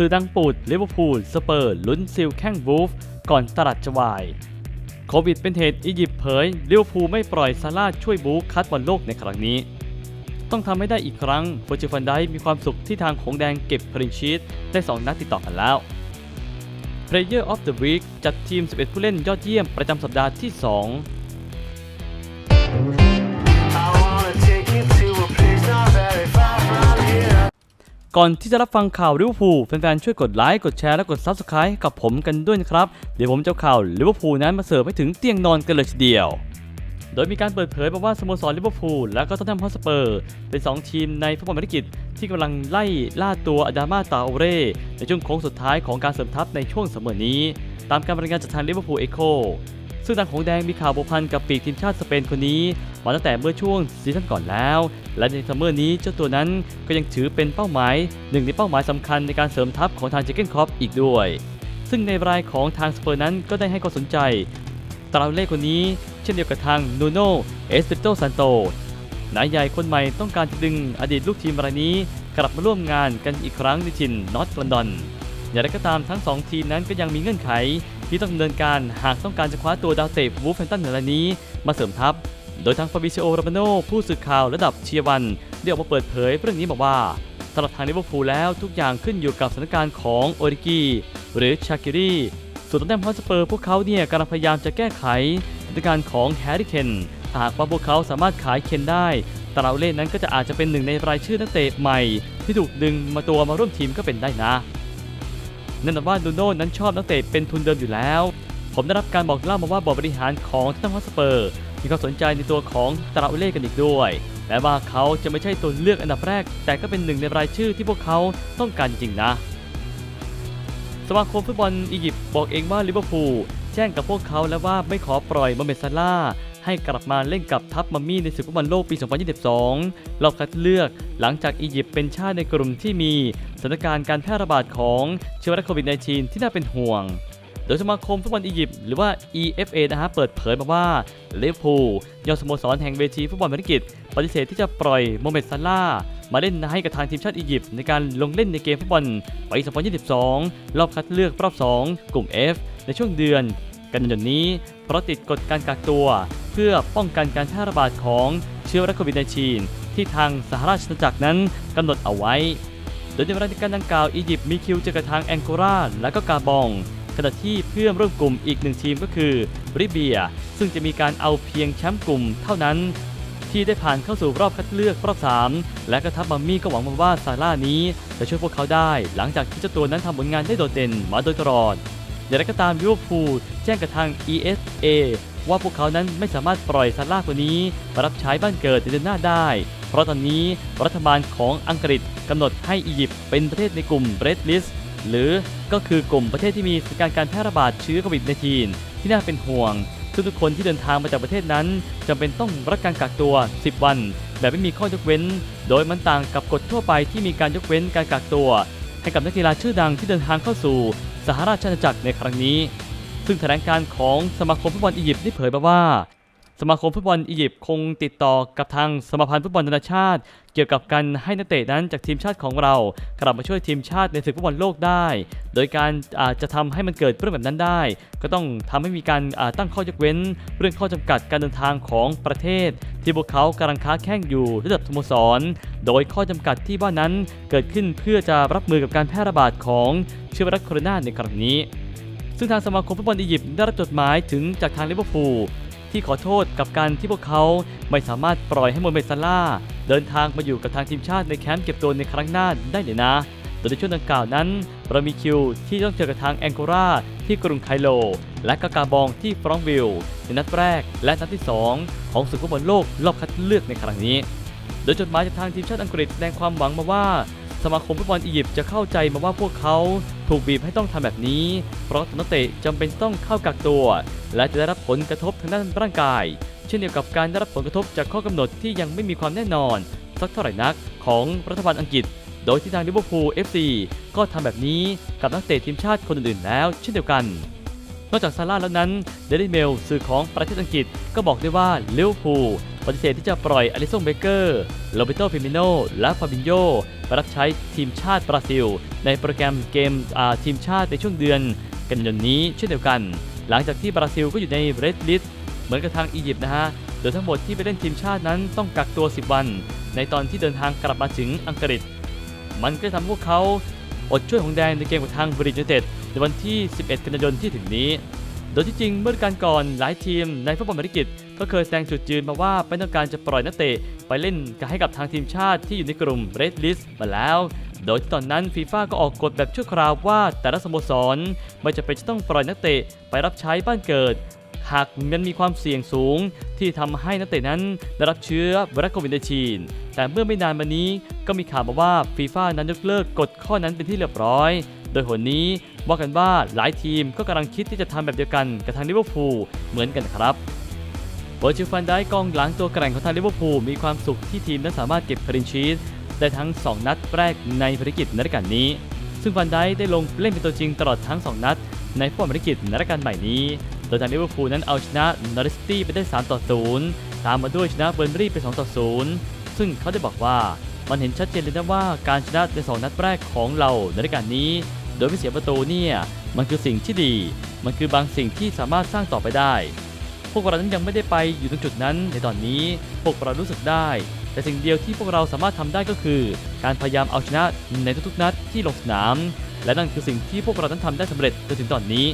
สื่อดังปูดลิเวอร์พูลสเปอร์ลุ้นซิลแข้งวูฟ ก่อนตลาดจะวาย โควิดเป็นเหตุอียิปต์เผยลิเวอร์พูลไม่ปล่อยซาร่าช่วยบูคัดบอลโลกในครั้งนี้ ต้องทำให้ได้อีกครั้งโฟจิฟันไดมีความสุขที่ทางของแดงเก็บพรินชีตได้ 2 นัดติดต่อกันแล้ว Player of the Week จัดทีม 11 ผู้เล่นยอดเยี่ยมประจำสัปดาห์ที่ 2 ก่อนที่จะรับฟังข่าวลิเวอร์พูลแฟนๆช่วยกดไลค์กดแชร์และกด Subscribe กับผมกันด้วยนะครับ เดี๋ยวผมจะข่าวลิเวอร์พูลนั้นมาเสิร์ฟให้ถึงเตียงนอนกันเลยทีเดียว โดยมีการเปิดเผยมาว่าสโมสรลิเวอร์พูลและก็ท็อตแนมฮอสเปอร์ เป็น 2 ทีมในฟุตบอลอังกฤษที่กำลังไล่ล่าตัวอดามาตาโอเรในช่วงโค้งสุดท้ายของการเสริมทัพในช่วงเสมอนี้ ตามการรายงานจากทางลิเวอร์พูลเอโค ซึ่งทางของแดงมีข่าวผูกพันกับปีกทีมชาติสเปนคนนี้ มาตั้งแต่เมื่อช่วงซีซั่นก่อนแล้ว และในซัมเมอร์นี้เจ้าตัวนั้นก็ยังถือเป็นเป้าหมายหนึ่งในเป้าหมายสำคัญในการเสริมทัพของทางเจเกนครอปอีกด้วย ซึ่งในรายของทางสเปอร์นั้นก็ได้ให้ความสนใจตราเล่คนนี้เช่นเดียวกับทางนูโนเอสเปโตซันโตนายใหญ่คนใหม่ต้องการจะดึงอดีตลูกทีมรายนี้กลับมาร่วมงานกันอีกครั้งในถิ่นนอตลอนดอนอย่างไรก็ตามทั้ง 2 ทีมนั้นก็ยังมีเงื่อนไข ที่ต้องดำเนินการหากต้องการจะคว้าตัวดาวเตะวูฟแฟนตันรายนี้มาเสริมทัพ โดยทางฟาบิซิโอโรมาโนผู้สื่อข่าวระดับเชียร์วันได้ออกมาเปิดเผยเรื่องนี้บอกว่าสำหรับทางลิเวอร์พูลแล้วทุกอย่างขึ้นอยู่กับสถานการณ์ของโอริกีหรือชาคิรีส่วนตอนแนมฮอสเปอร์พวกเขาเนี่ยกำลังพยายามจะแก้ไขสถานการณ์ของแฮร์รี่เคนหากว่าพวกเขาสามารถขายเคนได้ตราเล่นนั้นก็จะอาจจะเป็นหนึ่งในรายชื่อนักเตะใหม่ ที่ถูกดึงมาตัวมาร่วมทีมก็เป็นได้นะ แน่นอนว่าดูโน่นั้นชอบนักเตะเป็นทุนเดิมอยู่แล้ว ผมได้รับการบอกเล่ามาว่าบอร์ดบริหารของทัตตัมฮอสเปอร์มีความสนใจในตัวของตราอุเล่กันอีกด้วยแม้ว่าเขาจะไม่ใช่ตัวเลือกอันดับแรก แต่ก็เป็นหนึ่งในรายชื่อที่พวกเขาต้องการจริงนะ สมาคมฟุตบอลอียิปต์บอกเองว่าลิเวอร์พูลแจ้งกับพวกเขาแล้วว่าไม่ขอปล่อยโมเมซาร่า ให้กลับมาเล่นกับทัพมัมมี่ในศึกฟุตบอลโลกปี 2022 รอบคัดเลือกหลังจากอียิปต์เป็นชาติในกลุ่มที่มีสถานการณ์การแพร่ระบาดของเชื้อไวรัสโควิด -19 ที่น่าเป็นห่วงโดยสมาคมฟุตบอลอียิปต์หรือว่า EFA นะฮะเปิดเผยมาว่าเวอร์พูยอดสโมสรแห่งเวทีฟุตบอลอังกฤษปฏิเสธที่จะปล่อยโมเมดซาร่ามาเล่นให้กับทางทีมชาติอียิปต์ในการลงเล่นในเกมฟุตบอลปี2022 รอบคัดเลือกรอบ 2 กลุ่ม F ในช่วงเดือน กันยายนนี้เพราะติดกฎการกักตัว พื่อป้องกันการแพร่ระบาดของเชื้อไวรัสโควิด -19 ที่ทางสหราชอาณาจักรนั้นกำหนดเอาไว้ โดยในเวลาการดังกล่าวอียิปต์มีคิวเจอกับทางแองโกลาและก็กาบอง ขณะที่เพื่อนร่วมกลุ่มอีกหนึ่งทีมก็คือริเบีย ซึ่งจะมีการเอาเพียงแชมป์กลุ่มเท่านั้น ที่ได้ผ่านเข้าสู่รอบคัดเลือกรอบ 3 และก็ทัพมัมมี่ก็หวังว่าซาร่านี้จะช่วยพวกเขาได้ หลังจากที่เจ้าตัวนั้นทำผลงานได้โดดเด่นมาโดยตลอด อย่างไรก็ตามลิเวอร์พูลแจ้งกับทาง ESA ว่าพวกเขานั้นไม่สามารถปล่อยซาร่าคนนี้มารับใช้บ้านเกิดในเดือนหน้าได้ เพราะตอนนี้รัฐบาลของอังกฤษกำหนดให้อียิปต์เป็นประเทศในกลุ่ม Red List หรือก็คือกลุ่มประเทศที่มีสถานการณ์การแพร่ระบาดเชื้อโควิด -19 ที่น่าเป็นห่วง ซึ่งทุกคนที่เดินทางมาจากประเทศนั้นจำเป็นต้องรับการกักตัว 10 วัน แบบไม่มีข้อยกเว้น โดยมันต่างกับกฎทั่วไปที่มีการยกเว้นการกักตัว ให้กับนักกีฬาชื่อดังที่เดินทางเข้าสู่ หราชอาณาจักรในครั้งนี้ ซึ่งแถลงการของสมาคมฟุตบอลอียิปต์ได้เผยมาว่า สมาคมฟุตบอลอียิปต์คงติดต่อกับทางสมาพันธ์ฟุตบอลนานาชาติ เกี่ยวกับการให้นักเตะนั้นจากทีมชาติของเรา กลับมาช่วยทีมชาติในศึกฟุตบอลโลกได้ โดยการอาจจะทำให้มันเกิดเรื่องแบบนั้นได้ ก็ต้องทำให้มีการาตั้งข้อยกเว้น เรื่องข้อจำกัดการเดินทางของประเทศ ที่พวกเขากำลังค้าแข่งอยู่ระดับสโมสร โดยข้อจำกัดที่ว่านั้นเกิดขึ้นเพื่อจะรับมือกับการแพร่ระบาดของเชื้อไวรัสโคโรนาในครั้งนี้ซึ่งทางสมาคมฟุตบอลอียิปต์ได้รับจดหมายถึงจากทางลิเวอร์พูล ที่ขอโทษกับการที่พวกเขาไม่สามารถปล่อยให้โมเมซาร่าเดินทางมาอยู่กับทางทีมชาติในแคมป์เก็บตัวในครั้งหน้าได้เลยนะ โดยในช่วงดังกล่าวนั้นเรามีคิวที่ต้องเจอกับทางแองโกลาที่กรุงไคโล และกากาบองที่ฟรองวิลในนัดแรกและนัดที่ 2 ของศึกฟุตบอลโลกรอบคัดเลือกในครั้งนี้ โดยจดหมายจากทางทีมชาติอังกฤษแสดงความหวังมาว่า สมาคมฟุตบอลอียิปต์จะเข้าใจมาว่าพวกเขาถูกบีบให้ต้องทำแบบนี้ เพราะนักเตะจำเป็นต้องเข้ากักตัว และจะได้รับผลกระทบทางด้านร่างกาย เช่นเดียวกับการได้รับผลกระทบจากข้อกำหนดที่ยังไม่มีความแน่นอน สักเท่าไหร่นักของรัฐบาลอังกฤษ โดยที่ทางลิเวอร์พูล FC ก็ทำแบบนี้กับนักเตะทีมชาติคนอื่นๆแล้ว เช่นเดียวกัน นอกจากซาร่าแล้วนั้นเดลิเมลสื่อของประเทศอังกฤษก็บอกได้วยว่าลิเวอร์พูล ปฏิเสธที่จะปล่อยอลิซงเบเกอร์โรเบโตฟิมิโนและฟาบินโยไปรับใช้ทีมชาติบราซิล ในโปรแกรมเกมทีมชาติในช่วงเดือนกันยายนนี้เช่นเดียวกัน หลังจากที่บราซิลก็อยู่ในเรดลิสต์เหมือนกับทางอียิปต์นะฮะโดยทั้งหมดที่ไปเล่นทีมชาตินั้นต้องกักตัว 10 วัน ในตอนที่เดินทางกลับมาถึงอังกฤษ มันก็ทำให้พวกเขาอดช่วยของแดงในเกมกับทางบริจูเต็ดในวันที่ 11 กันยายนที่ถึงนี้ โดยที่จริงเมื่อการก่อนหลายทีมในฟุตบอลอเมริกิต ก็เคยแสดงจุดยืนมาว่าไม่ต้องการจะปล่อยนักเตะไปเล่นกับให้กับทางทีมชาติที่อยู่ในกลุ่ม Red List มาแล้ว โดยที่ตอนนั้นฟีฟ่าก็ออกกฎแบบชั่วคราวว่าแต่ละสโมสรไม่จะเป็นจะต้องปล่อยนักเตะไปรับใช้บ้านเกิด หากมันมีความเสี่ยงสูง ที่ทำให้นักเตะนั้นได้รับเชื้อไวรัสโควิด -19 แต่เมื่อไม่นานมานี้ก็มีข่าวมาว่าฟีฟ่านั้นยกเลิกกฎข้อนั้นเป็นที่เรียบร้อยโดยหนนี้ว่ากันว่าหลายทีมก็กำลังคิดที่จะทำแบบเดียวกันกับทางลิเวอร์พูลเหมือนกันครับ เวอร์จิฟันได้กองหลังตัวแกร่งของทางลิเวอร์พูลมีความสุขที่ทีมนั้นสามารถเก็บคลินชีสได้ทั้ง 2 นัดแรกในภารกิจในรายการนี้ ซึ่งฟันได้ได้ลงเล่นเป็นตัวจริงตลอดทั้ง 2 นัด ในฟุตบอลภารกิจในรายการใหม่นี้ โดยทางลิเวอร์พูลนั้นเอาชนะนอริสตี้ไปได้ 3 ต่อ 0 ตามมาด้วยชนะเบอร์นบรี่ไป 2 ต่อ 0 ซึ่งเขาได้บอกว่ามันเห็นชัดเจนเลยนะว่าการชนะใน 2 นัดแรกของเราในรายการนี้ โดยไม่เสียประตูเนี่ยมันคือสิ่งที่ดี มันคือบางสิ่งที่สามารถสร้างต่อไปได้ พวกเรานั้นยังไม่ได้ไปอยู่ตรงจุดนั้นในตอนนี้พวกเรารู้สึกได้ แต่สิ่งเดียวที่พวกเราสามารถทำได้ก็คือ การพยายามเอาชนะในทุกๆนัดที่ลงสนาม และนั่นคือสิ่งที่พวกเรานั้นทำได้สำเร็จจนถึงตอนนี้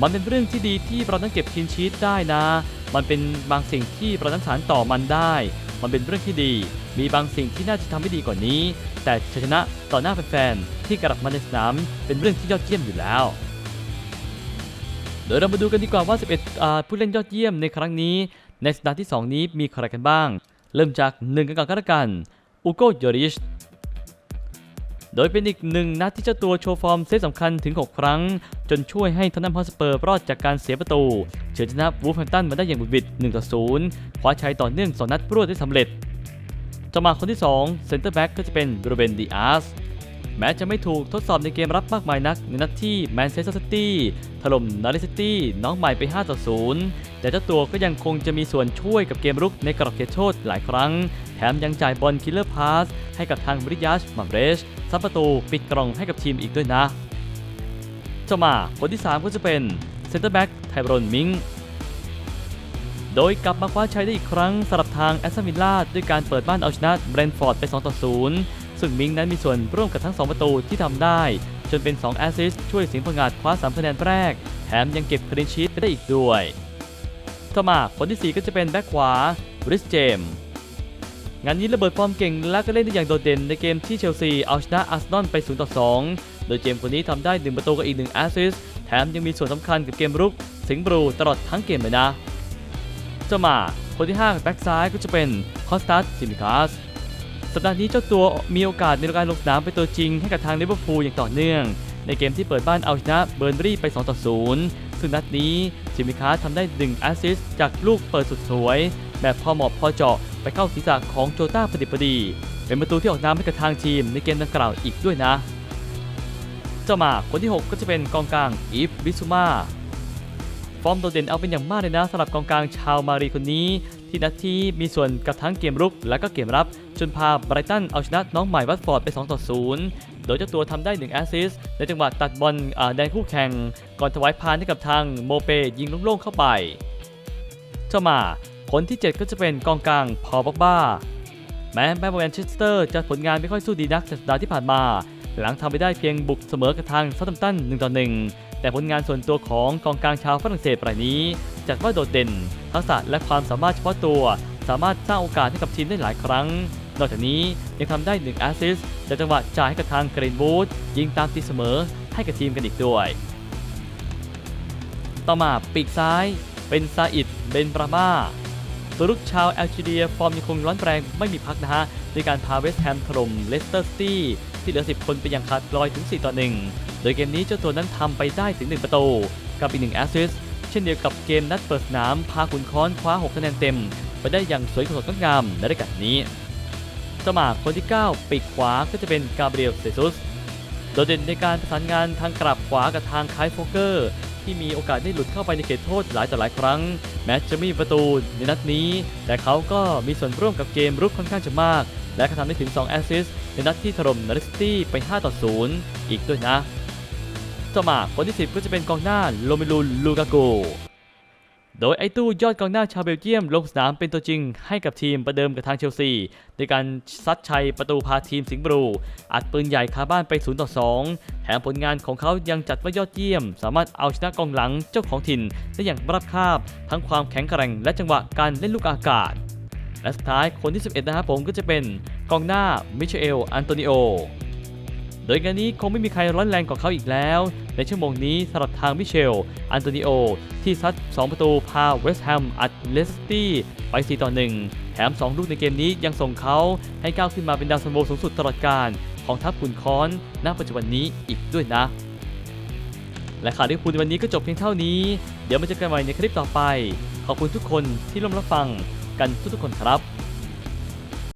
มันเป็นเรื่องที่ดีที่เรานั้นเก็บคินชีตได้นะ มันเป็นบางสิ่งที่เรานั้นสานต่อมันได้ มันเป็นเรื่องที่ดี มีบางสิ่งที่น่าจะทำให้ดีกว่านี้ แต่ชัยชนะต่อหน้าแฟนๆที่กลับมาในสนามเป็นเรื่องที่ยอดเยี่ยมอยู่แล้ว โดยเรามาดูกันดีกว่าว่า 11 ผู้เล่นยอดเยี่ยมในครั้งนี้ ในสัปดาห์ที่ 2 นี้มีใครกันบ้าง เริ่มจาก 1 กันก่อนก็แล้วกันอูโกโยริชโดยเป็นอีกหนึ่งนัดที่เจ้าตัวโชว์ฟอร์มเซตสำคัญถึง 6 ครั้ง จนช่วยให้ทอนนัมฮอสเปอร์รอดจากการเสียประตูเฉือนชนะวูฟแฮมตันมาได้อย่างบุดบิด1ต่อ0คว้าชัยต่อเนื่อง 2 นัดรวดได้สำเร็จต่อมาคนที่ 2 เซนเตอร์แบ็กก็จะเป็นโรเบนดิอาส แม้จะไม่ถูกทดสอบในเกมรับมากมายนัก ในนัดที่แมนเชสเตอร์ซิตี้ถล่มนอริสซิตี้น้องใหม่ไป 5 ต่อ 0 แต่เจ้าตัวก็ยังคงจะมีส่วนช่วยกับเกมรุกในกรอบเขตโทษหลายครั้ง แถมยังจ่ายบอลคิลเลอร์พาสให้กับทางบริยัชมัมเรชซับประตูปิดกล่องให้กับทีมอีกด้วยนะต่อมาคนที่ 3 ก็จะเป็นเซนเตอร์แบ็กไทบรอนมิงโดยกลับมาคว้าชัยได้อีกครั้งสำหรับทางแอสตันวิลล่าด้วยการเปิดบ้านเอาชนะเบรนฟอร์ดไป 2 ต่อ 0 ซึ่งมิงนั้นมีส่วนร่วมกับทั้ง 2 ประตูที่ทำได้ จนเป็น 2 แอสซิสต์ช่วยสิงห์ผงาดคว้า 3 คะแนนแรก แถมยังเก็บคลีนชีตไปได้อีกด้วยต่อมาคนที่ 4 ก็จะเป็นแบ็คขวาบริสเจมงานนี้ระเบิดฟอร์มเก่งและก็เล่นได้อย่างโดดเด่นในเกมที่เชลซีเอาชนะอาร์เซนอลไป0ต่อ2โดยเจมส์คนนี้ทำได้ 1 ประตูกับอีก 1 แอสซิสต์แถมยังมีส่วนสำคัญกับเกมรุก สิงห์บลูตลอดทั้งเกมเลยนะจะมาคนที่ 5 แบ็กซ้ายก็จะเป็นคอสตัสซิมิคัส สัปดาห์นี้เจ้าตัวมีโอกาสในการลงสนามเป็นตัวจริงให้กับทางลิเวอร์พูลอย่างต่อเนื่อง ในเกมที่เปิดบ้านเอาชนะเบิร์นบรีไป 2 ต่อ 0 ซึ่งนัดนี้ซิมิคัสทำได้ 1 แอสซิสต์จากลูกเปิดสุดสวย แบบพอเหมาะพอเจาะไปเข้าศีรษะของโจต้าประดิษฐ์ประดี เป็นประตูที่ออกนำให้กับทางทีมในเกมดังกล่าวอีกด้วยนะ เจ้ามาคนที่ 6 ก็จะเป็นกองกลางอีฟบิซูมาฟอร์มโดดเด่นเอาเป็นอย่างมากเลยนะสำหรับกองกลางชาวมารีคนนี้ ที่นัดที่มีส่วนกับทั้งเกมรุกและก็เกมรับ จนพาไบรตันเอาชนะน้องใหม่วัตฟอร์ดไป 2 ต่อ 0 โดยเจ้าตัวทำได้ 1 แอสซิสต์ในจังหวะตัดบอลแดนคู่แข่ง ก่อนถวายพานให้กับทางโมเปยิงโล่งๆเข้าไปเจ้ามาคนที่ 7 ก็จะเป็นกองกลางพอบ็อกบ้า แม้แม้แมนเชสเตอร์จะผลงานไม่ค่อยสู้ดีนักสัปดาห์ที่ผ่านมา หลังทำไปได้เพียงบุกเสมอกับทางซัตตัมตัน1ต่อ1 แต่ผลงานส่วนตัวของกองกลางชาวฝรั่งเศสรายนี้จัดว่าโดดเด่น ทักษะและความสามารถเฉพาะตัว สามารถสร้างโอกาสให้กับทีมได้หลายครั้ง นอกจากนี้ยังทำได้1แอสซิสต์จากจังหวะจ่ายให้กับทางเกรนวูดยิงตามตีเสมอให้กับทีมกันอีกด้วย ต่อมาปีกซ้าย เป็นซาอิดเบนบรามาตัวลูกชาวแอลจีเรียฟอร์มยังคงร้อนแรงไม่มีพักนะฮะด้วยการพาเวสต์แฮมถล่มเลสเตอร์ซิตี้ ที่เหลือ 10 คนไปอย่างขาดลอยถึง 4 ต่อ 1 โดยเกมนี้เจ้าตัวนั้นทำไปได้ถึง 1 ประตู กับอีก 1 แอสซิสเช่นเดียวกับเกมนัดเปิดสนามพาขุนค้อนคว้า 6 คะแนนเต็ม ไปได้อย่างสวยสดงดงามในรายการนี้ สมาคนที่ 9 ปีกขวาก็จะเป็นกาเบรียลเซซุสโดดเด่นในการประสานงานทางกลับขวากับทางคายโฟเกอร์ ที่มีโอกาสได้หลุดเข้าไปในเขตโทษหลายต่อหลายครั้ง แม้จะไม่มีประตูในนัดนี้ แต่เขาก็มีส่วนร่วมกับเกมรุกค่อนข้างจะมาก และก็ทำได้ถึง 2 แอสซิสต์ในนัดที่ถล่มนาริสตี้ไป 5 ต่อ 0 อีกด้วยนะ ต่อมาคนที่ 10 ก็จะเป็นกองหน้าโลเมลูลูกาโก โดยไอตู้ยอดกองหน้าชาวเบลเยียมลงสนามเป็นตัวจริงให้กับทีมประเดิมกับทางเชลซีในการซัดชัยประตูพาทีมสิงห์บลูอัดปืนใหญ่คาบ้านไป0ต่อ2แถมผลงานของเขายังจัดว่ายอดเยี่ยม สามารถเอาชนะกองหลังเจ้าของถิ่นได้อย่างรับคาบ ทั้งความแข็งแกร่งและจังหวะการเล่นลูกอากาศ และสุดท้ายคนที่ 11 นะครับผมก็จะเป็นกองหน้ามิเชล อันโตนิโอ โดยงานนี้คงไม่มีใครร้อนแรงกว่าเขาอีกแล้ว ในชั่วโมงนี้สำหรับทางมิเชล อันโตนิโอ ที่ซัด 2 ประตูพาเวสต์แฮมอัดเลสตี้ไป 4 ต่อ 1 แถม 2 ลูกในเกมนี้ยังส่งเขาให้ก้าวขึ้นมาเป็นดาวซันโวสูงสุดตลอดการของทัพขุนค้อนณปัจจุบันนี้อีกด้วยนะ และข่าวที่พูดในวันนี้ก็จบเพียงเท่านี้ เดี๋ยวมาเจอกันใหม่ในคลิปต่อไป ขอบคุณทุกคนที่ร่วมรับฟังกันทุกๆคนครับ